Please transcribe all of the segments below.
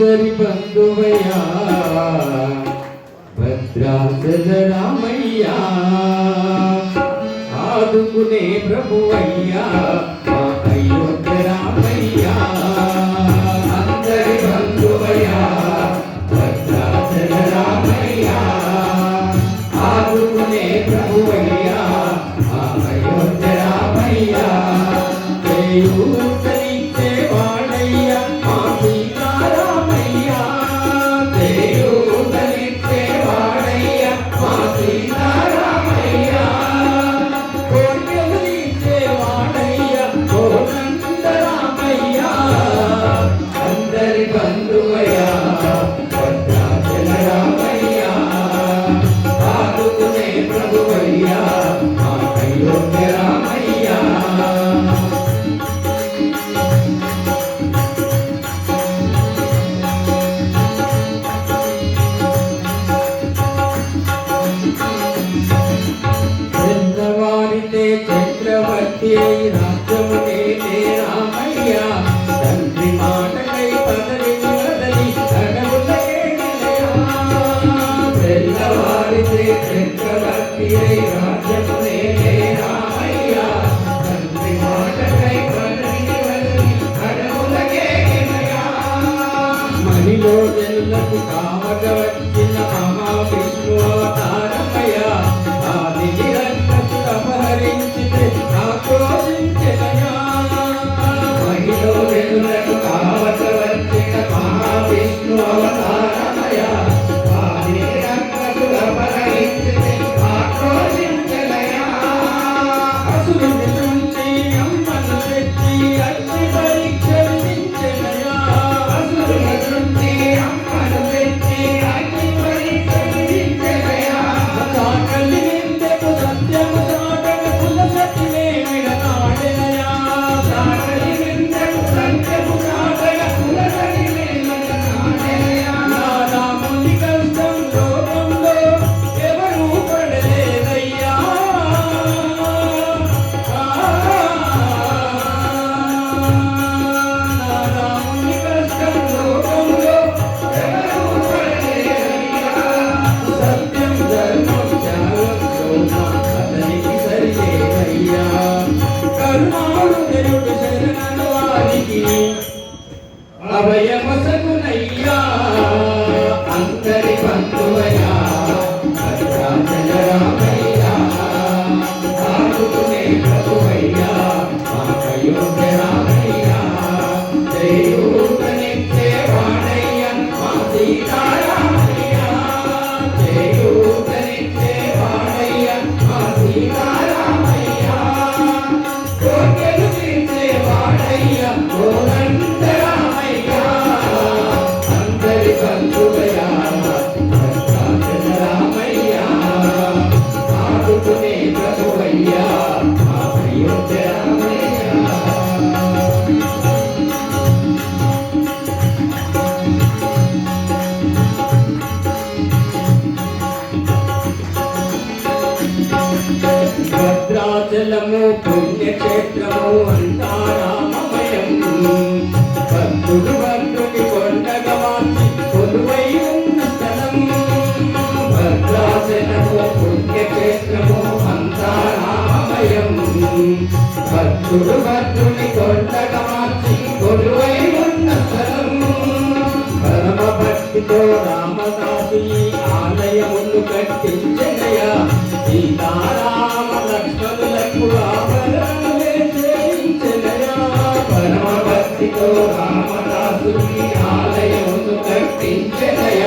శ్రీధరి బంధువయ్యా భద్రాసరామయ్యా ఆదుకునే ప్రభువయ్యా అయోధ్య రామయ్యా అందరి బంధువయ్యా భద్రాసరామయ్యా ఆదుకునే ప్రభువయ్యా అయోధ్య రామయ్యా చిన్నవారితే చక్రవర్తి రాజ్యము నేనే రామయ్య. తండ్రి మాటకై పదవి కదలి చిన్నవారితే చక్రవర్తి రాజ్యము నేనే రామయ్య. తండ్రి మాటకై కరుణాడు తెలుగు శరణవానికి అభయమస భక్తుడు భద్రుని కొండక మార్చి కొలువై ఉన్న స్థలం. పరమ భక్తితో ఆలయములు కట్టించనయ సీతారామ లక్ష్మణులకు చేయించనయ పరమ భక్తితో ఆలయములు కట్టించనయ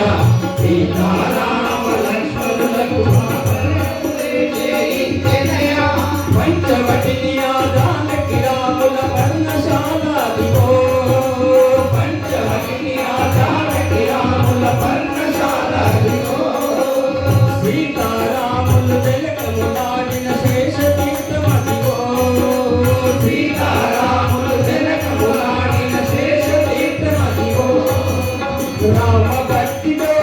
సీతారామ Bye-bye.